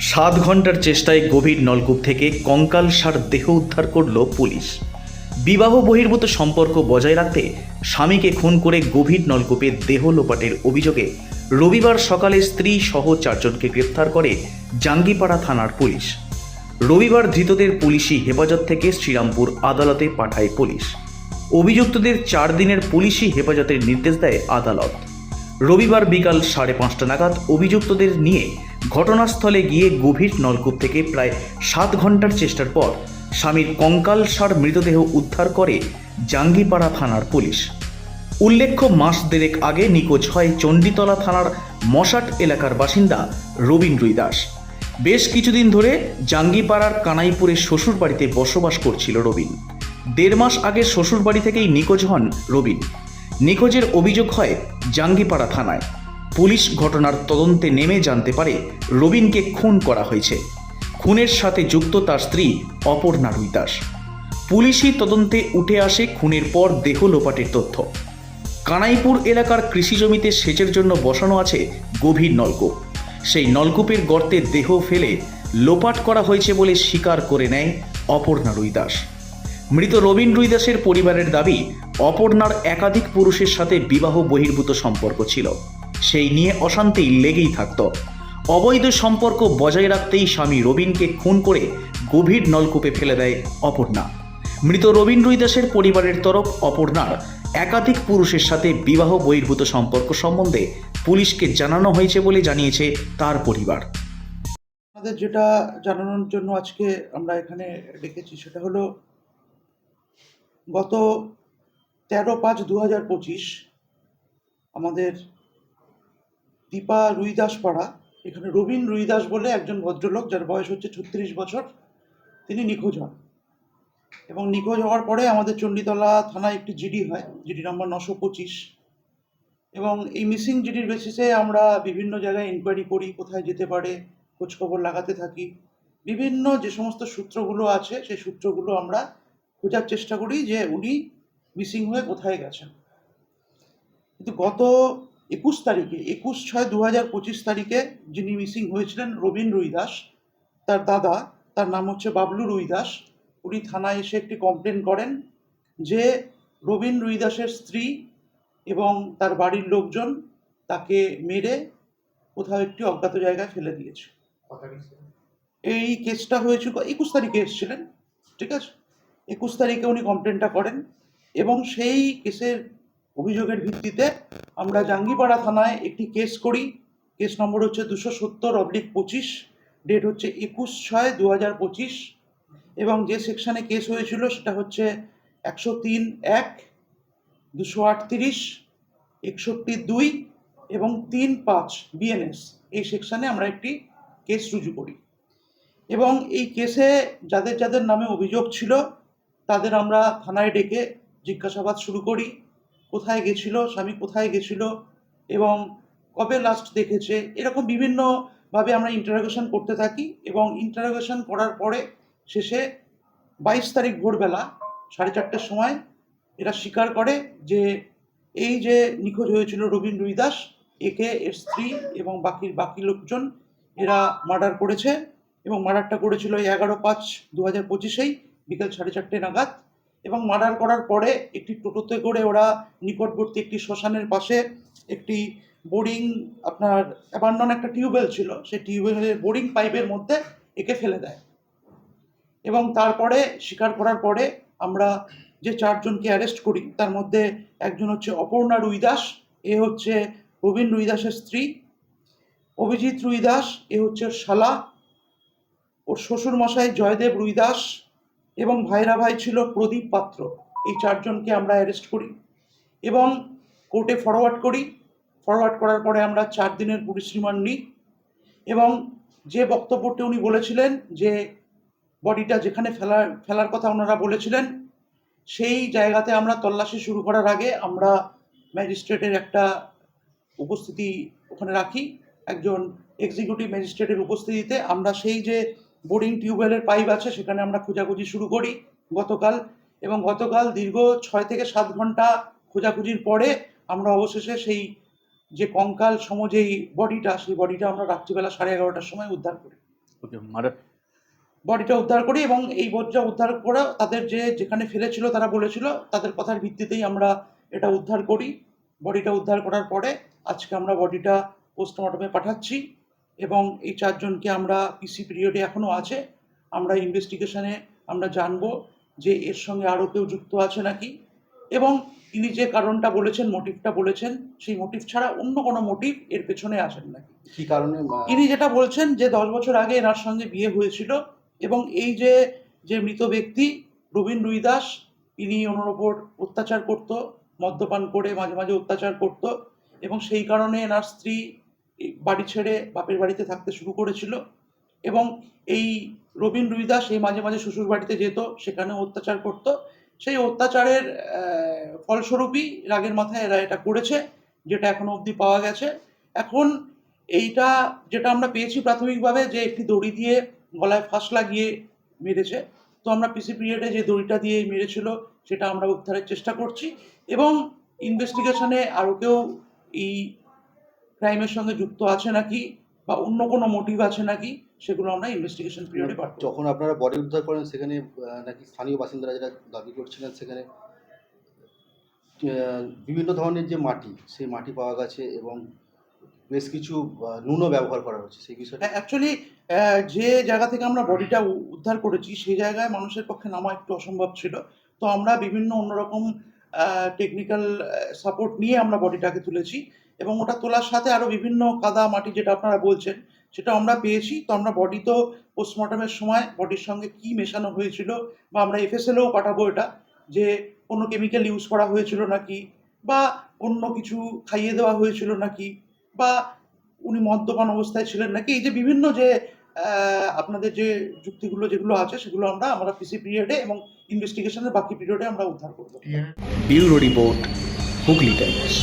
সাত ঘণ্টার চেষ্টায় গভীর নলকূপ থেকে কঙ্কাল সার দেহ উদ্ধার করল পুলিশ। বিবাহ বহির্ভূত সম্পর্ক বজায় রাখতে স্বামীকে খুন করে গভীর নলকূপে দেহ লোপাটের অভিযোগে রবিবার সকালে স্ত্রী সহ চারজনকে গ্রেপ্তার করে জাঙ্গিপাড়া থানার পুলিশ। রবিবার ধৃতদের পুলিশি হেফাজত থেকে শ্রীরামপুর আদালতে পাঠায় পুলিশ। অভিযুক্তদের চার দিনের পুলিশি হেফাজতের নির্দেশ দেয় আদালত। রবিবার বিকাল সাড়ে পাঁচটা নাগাদ অভিযুক্তদের নিয়ে ঘটনাস্থলে গিয়ে গভীর নলকূপ থেকে প্রায় সাত ঘণ্টার চেষ্টার পর স্বামীর কঙ্কাল সার মৃতদেহ উদ্ধার করে জাঙ্গিপাড়া থানার পুলিশ। উল্লেখ্য মাস দেড়েক আগে নিখোঁজ হয় চণ্ডীতলা থানার মশাট এলাকার বাসিন্দা রবীন রুই দাস। বেশ কিছুদিন ধরে জাঙ্গিপাড়ার কানাইপুরের শ্বশুর বাড়িতে বসবাস করছিল রবিন। দেড় মাস আগে শ্বশুর বাড়ি থেকেই নিখোঁজ হন রবিন। নিখোঁজের অভিযোগ হয় জাঙ্গিপাড়া থানায়। পুলিশ ঘটনার তদন্তে নেমে জানতে পারে রবিনকে খুন করা হয়েছে। খুনের সাথে যুক্ত তার স্ত্রী অপর্ণা রুই দাস। পুলিশি তদন্তে উঠে আসে খুনের পর দেহ লোপাটের তথ্য। কানাইপুর এলাকার কৃষি জমিতে সেচের জন্য বসানো আছে গভীর নলকূপ। সেই নলকূপের গর্তে দেহ ফেলে লোপাট করা হয়েছে বলে স্বীকার করে নেয় অপর্ণা রুই দাস। মৃত রবীন রুইদাসের পরিবারের দাবি, অপর্ণার একাধিক পুরুষের সাথে বিবাহ বহির্ভূত সম্পর্ক ছিল। সেই নিয়ে অশান্তি লেগেই থাকত। অবৈধ সম্পর্ক বজায় রাখতেই স্বামী রবিনকে খুন করে গভীর নলকূপে ফেলে দেয় অপর্ণা। মৃত রবীন রুই দাসের পরিবারের তরফ অপর্ণার একাধিক পুরুষের সাথে বিবাহ বহির্ভূত সম্পর্ক সম্বন্ধে পুলিশকে জানানো হয়েছে বলে জানিয়েছে তার পরিবার। আমাদের যেটা জানানোর জন্য আজকে আমরা এখানে ডেকেছি সেটা হলো, গত তেরো পাঁচ দু হাজার পঁচিশ আমাদের দীপা রুইদাস পাড়া, এখানে রবীন রুইদাস বলে একজন ভদ্রলোক যার বয়স হচ্ছে ছত্রিশ বছর, তিনি নিখোঁজ হন। এবং নিখোঁজ হওয়ার পরে আমাদের চণ্ডীতলা থানায় একটি জিডি হয়, জিডি নম্বর নশো পঁচিশ। এবং এই মিসিং জিডির বেসিসে আমরা বিভিন্ন জায়গায় ইনকোয়ারি করি, কোথায় যেতে পারে, খোঁজখবর লাগাতে থাকি। বিভিন্ন যে সমস্ত সূত্রগুলো আছে, সেই সূত্রগুলো আমরা খোঁজার চেষ্টা করি যে উনি মিসিং হয়ে কোথায় গেছেন। কিন্তু গত একুশ তারিখে একুশ ছয় দু হাজার পঁচিশ তারিখে যিনি মিসিং হয়েছিলেন রবীন রুইদাস তার দাদা তার নাম হচ্ছে বাবলু রুইদাস উনি থানায় এসে একটি কমপ্লেন করেন যে রবীন রুইদাসের স্ত্রী এবং তার বাড়ির লোকজন তাকে মেরে কোথাও একটি অজ্ঞাত জায়গায় ফেলে দিয়েছে। এই কেসটা হয়েছিল একুশ তারিখে এসেছিলেন ঠিক আছে? একুশ তারিখে উনি কমপ্লেনটা করেন এবং সেই কেসের অভিযোগের ভিত্তিতে আমরা জাঙ্গিপাড়া থানায় একটি কেস করি। কেস নম্বর হচ্ছে দুশো সত্তর অবলিক পঁচিশ, ডেট হচ্ছে একুশ ছয় দু হাজার পঁচিশ এবং যে সেকশানে কেস হয়েছিল সেটা হচ্ছে একশো তিন এক, দুশো আটত্রিশ, একষট্টি দুই এবং তিন পাঁচ বিএনএস। এই সেকশানে আমরা একটি কেস রুজু করি। এবং এই কেসে যাদের যাদের নামে অভিযোগ ছিল, তাদের আমরা থানায় ডেকে জিজ্ঞাসাবাদ শুরু করি। কোথায় গেছিল, স্বামী কোথায় গেছিল এবং কবে লাস্ট দেখেছে, এরকম বিভিন্নভাবে আমরা ইন্টারোগেশন করতে থাকি এবং ইন্টারোগেশন করার পরে শেষে বাইশ তারিখ ভোরবেলা সাড়ে চারটের সময় এরা স্বীকার করে যে এই যে নিখোঁজ হয়েছিল রবীন রুই দাস একে এর স্ত্রী এবং বাকি বাকি লোকজন এরা মার্ডার করেছে এবং মার্ডারটা করেছিল এগারো পাঁচ দু হাজার পঁচিশেই, বিকেল সাড়ে চারটে নাগাদ। এবং মার্ডার করার পরে একটি টোটোতে করে ওরা নিকটবর্তী একটি শ্মশানের পাশে একটি বোরিং আপনার অ্যাবান্ডন একটা টিউবওয়েল ছিল, সেই টিউবওয়েলের বোরিং পাইপের মধ্যে একে ফেলে দেয়। এবং তারপরে স্বীকার করার পরে আমরা যে চারজনকে অ্যারেস্ট করি, তার মধ্যে একজন হচ্ছে অপর্ণা রুইদাস, এ হচ্ছে রবীন রুইদাসের স্ত্রী। অভিজিৎ রুইদাস, এ হচ্ছে শালা। ওর শ্বশুরমশাই জয়দেব রুইদাস। এবং ভাইরা ভাই ছিল প্রদীপ পাত্র। এই চারজনকে আমরা অ্যারেস্ট করি এবং কোর্টে ফরওয়ার্ড করি। ফরওয়ার্ড করার পরে আমরা চার দিনের পুলিশ রিমান্ড নিই এবং যে বক্তব্যটি উনি বলেছিলেন যে বডিটা যেখানে ফেলার ফেলার কথা ওনারা বলেছিলেন, সেই জায়গাতে আমরা তল্লাশি শুরু করার আগে আমরা ম্যাজিস্ট্রেটের একটা উপস্থিতি ওখানে রাখি। একজন এক্সিকিউটিভ ম্যাজিস্ট্রেটের উপস্থিতিতে আমরা সেই যে বোরিং টিউবওয়েলের পাইপ আছে সেখানে আমরা খোঁজাখুঁজি শুরু করি গতকাল। এবং গতকাল দীর্ঘ ছয় থেকে সাত ঘণ্টা খোঁজাখুঁজির পরে আমরা অবশেষে সেই যে কঙ্কাল সম যেই বডিটা সেই বডিটা আমরা রাত্রিবেলা সাড়ে এগারোটার সময় উদ্ধার করি। বডিটা উদ্ধার করি এবং এই বডিটা উদ্ধার করে তাদের যে যেখানে ফেলেছিল তারা বলেছিল তাদের কথার ভিত্তিতেই আমরা এটা উদ্ধার করি। বডিটা উদ্ধার করার পরে আজকে আমরা বডিটা পোস্টমর্টমে পাঠাচ্ছি। এবং এই চারজনকে আমরা পিসি পিরিয়ডে এখনও আছে। আমরা ইনভেস্টিগেশনে আমরা জানব যে এর সঙ্গে আরও কেউ যুক্ত আছে নাকি। এবং তিনি যে কারণটা বলেছেন মোটিভটা বলেছেন সেই মোটিভ ছাড়া অন্য কোনো মোটিভ এর পেছনে আসেন নাকি। কি কারণে? তিনি যেটা বলছেন যে দশ বছর আগে এনার সঙ্গে বিয়ে হয়েছিল এবং এই যে যে মৃত ব্যক্তি রবীন রুইদাস ইনি ওনার ওপর অত্যাচার করত মদ্যপান করে মাঝে মাঝে অত্যাচার করত এবং সেই কারণে এনার স্ত্রী বাড়ি ছেড়ে বাপের বাড়িতে থাকতে শুরু করেছিল এবং এই রবীন রুইদাস এই মাঝে মাঝে শ্বশুর বাড়িতে যেত সেখানে অত্যাচার করত। সেই অত্যাচারের ফলস্বরূপই রাগের মাথায় এরা এটা করেছে, যেটা এখনও অবধি পাওয়া গেছে। এখন এইটা যেটা আমরা পেয়েছি প্রাথমিকভাবে যে একটি দড়ি দিয়ে গলায় ফাঁস লাগিয়ে মেরেছে। তো আমরা পিসি পিরিয়ডে যে দড়িটা দিয়ে মেরেছিল, সেটা আমরা উদ্ধারের চেষ্টা করছি এবং ইনভেস্টিগেশনে আরও কেউ এই ক্রাইমের সঙ্গে যুক্ত আছে নাকি বা অন্য কোনো মোটিভ আছে নাকি সেগুলো আমরা ইনভেস্টিগেশন পিরিয়ডে পাঠ যখন আপনারা বডি উদ্ধার করেন সেখানে নাকি স্থানীয় বাসিন্দারা যেটা দাবি করছিলেন সেখানে বিভিন্ন ধরনের যে মাটি সেই মাটি পাওয়া গেছে এবং বেশ কিছু নুনও ব্যবহার করা হচ্ছে সেই বিষয়টা। অ্যাকচুয়ালি যে জায়গা থেকে আমরা বডিটা উদ্ধার করেছি সেই জায়গায় মানুষের পক্ষে নামা একটু অসম্ভব ছিল। তো আমরা বিভিন্ন অন্যরকম টেকনিক্যাল সাপোর্ট নিয়ে আমরা বডিটাকে তুলেছি। এবং ওটা তোলার সাথে আরও বিভিন্ন কাদা মাটি যেটা আপনারা বলছেন, সেটা আমরা পেয়েছি। তো আমরা বডি তো পোস্টমর্টমের সময় বডির সঙ্গে কি মেশানো হয়েছিল বা আমরা এফএসএলেও পাঠাবো এটা, যে কোনো কেমিক্যাল ইউজ করা হয়েছিল নাকি, বা অন্য কিছু খাইয়ে দেওয়া হয়েছিল নাকি, বা উনি মদ্যপান অবস্থায় ছিলেন নাকি, এই যে বিভিন্ন যে আপনাদের যে যুক্তিগুলো যেগুলো আছে, সেগুলো আমরা আমরা পিসি পিরিয়ডে এবং ইনভেস্টিগেশনের বাকি পিরিয়ডে আমরা উদ্ধার করব। Report Hooghly tigers